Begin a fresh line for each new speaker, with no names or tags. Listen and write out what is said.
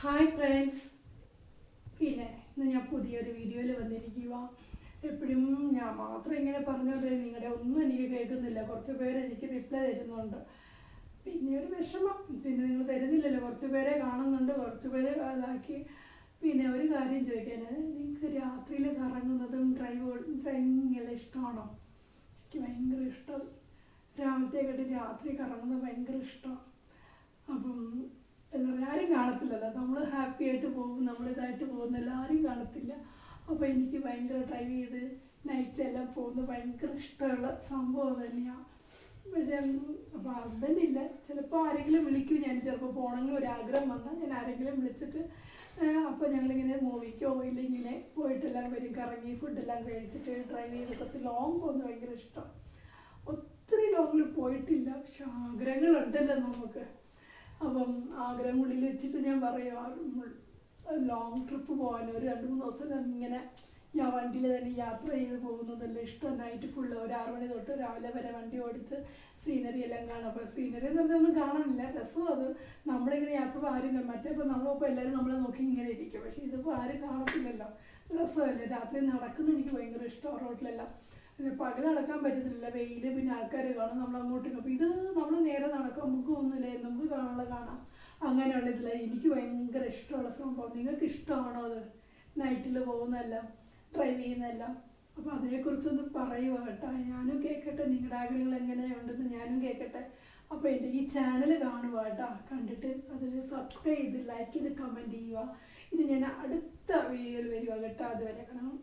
Hi friends പിന്നെ ഇന്ന് ഞാൻ പുതിയൊരു വീഡിയോയിൽ വന്നിരിക്കുക എപ്പോഴും ഞാൻ മാത്രം ഇങ്ങനെ പറഞ്ഞത് നിങ്ങളുടെ ഒന്നും എനിക്ക് കേൾക്കുന്നില്ല. കുറച്ച് പേര് എനിക്ക് റിപ്ലൈ തരുന്നുണ്ട്. പിന്നെ ഒരു വിഷമം. പിന്നെ നിങ്ങൾ തരുന്നില്ലല്ലോ. കുറച്ച് പേരെ കാണുന്നുണ്ട്. കുറച്ച് പേര് അതാക്കി പിന്നെ ഒരു കാര്യം ചോദിക്കാൻ നിങ്ങൾക്ക് രാത്രിയിൽ കറങ്ങുന്നതും ഡ്രൈവ് ഡ്രൈവിംഗ് എല്ലാം ഇഷ്ടമാണോ എനിക്ക് ഭയങ്കര ഇഷ്ടം. രാവിലത്തെ രാവിലത്തേക്കിട്ട് രാത്രി കറങ്ങുന്നത് ഭയങ്കര ഇഷ്ടമാണ് അപ്പം എന്താ പറയുക ആരും കാണത്തില്ലല്ലോ നമ്മൾ ഹാപ്പി ആയിട്ട് പോകും നമ്മൾ ഇതായിട്ട് പോകുന്നില്ല ആരും കാണത്തില്ല. അപ്പോൾ എനിക്ക് ഭയങ്കര ഡ്രൈവ് ചെയ്ത് നൈറ്റിലെല്ലാം പോകുന്നത് ഭയങ്കര ഇഷ്ടമുള്ള സംഭവം തന്നെയാണ് പക്ഷേ അപ്പോൾ ഹസ്ബൻഡ് ഇല്ല. ചിലപ്പോൾ ആരെങ്കിലും വിളിക്കും ഞാൻ. ചിലപ്പോൾ പോകണമെങ്കിൽ ഒരു ആഗ്രഹം വന്നാൽ ഞാൻ ആരെങ്കിലും വിളിച്ചിട്ട് അപ്പോൾ ഞങ്ങളിങ്ങനെ മൂവിക്കോ ഇല്ലെങ്കിൽ പോയിട്ടെല്ലാം വരും. കറങ്ങി ഫുഡെല്ലാം കഴിച്ചിട്ട് ഡ്രൈവ് ചെയ്ത് കുറച്ച് ലോങ് പോകുന്നത് ഭയങ്കര ഇഷ്ടം. ഒത്തിരി ലോങ്ങിൽ പോയിട്ടില്ല. പക്ഷെ ആഗ്രഹങ്ങളുണ്ടല്ലോ നമുക്ക്. അപ്പം ആഗ്രഹമുള്ളിൽ വെച്ചിട്ട് ഞാൻ പറയാം ലോങ് ട്രിപ്പ് പോകാൻ ഒരു രണ്ട് മൂന്ന് ദിവസം ഇങ്ങനെ ഞാൻ വണ്ടിയിൽ തന്നെ യാത്ര ചെയ്ത് പോകുന്നതല്ല ഇഷ്ടം. നൈറ്റ് ഫുള്ള് ഒരു ആറു മണി തൊട്ട് രാവിലെ വരെ വണ്ടി ഓടിച്ച് സീനറി എല്ലാം കാണാം. അപ്പോൾ സീനറി എന്ന് പറഞ്ഞാൽ ഒന്നും കാണാനില്ല. രസം അത്. നമ്മളിങ്ങനെ യാത്ര ആരും. മറ്റേ ഇപ്പോൾ നമ്മളിപ്പോൾ എല്ലാവരും നമ്മളെ നോക്കി ഇങ്ങനെ ഇരിക്കും. പക്ഷേ ഇതിപ്പോൾ ആരും കാണത്തില്ലല്ലോ. രസമല്ലേ? രാത്രി നടക്കുന്നത് എനിക്ക് ഭയങ്കര ഇഷ്ടമാണ് റോട്ടിലെല്ലാം. പിന്നെ പകൽ നടക്കാൻ പറ്റത്തില്ല വെയിൽ പിന്നെ ആൾക്കാർ കാണും നമ്മൾ അങ്ങോട്ടും ഇങ്ങോട്ടും. ഇത് നമ്മൾ നേരെ നടക്കും നമുക്ക് ഒന്നുമില്ല നമുക്ക് കാണാനുള്ള കാണാം. അങ്ങനെയുള്ള ഇതില്ല എനിക്ക് ഭയങ്കര ഇഷ്ടമുള്ള സംഭവം. നിങ്ങൾക്ക് ഇഷ്ടമാണോ അത്? നൈറ്റിൽ പോകുന്നതെല്ലാം ഡ്രൈവ് ചെയ്യുന്നതെല്ലാം? അപ്പോൾ അതിനെക്കുറിച്ചൊന്ന് പറയുക കേട്ടോ. ഞാനും കേൾക്കട്ടെ നിങ്ങളുടെ ആഗ്രഹങ്ങൾ എങ്ങനെയുണ്ടെന്ന് ഞാനും കേൾക്കട്ടെ അപ്പോൾ എന്റെ ഈ ചാനൽ കാണുക കേട്ടോ? കണ്ടിട്ട് അതിൽ സബ്സ്ക്രൈബ് ചെയ്ത് ലൈക്ക് ചെയ്ത് കമന്റ് ചെയ്യുക. ഇനി ഞാൻ അടുത്ത വീഡിയോയിൽ വരിക കേട്ടോ അതുവരെ കാണാം.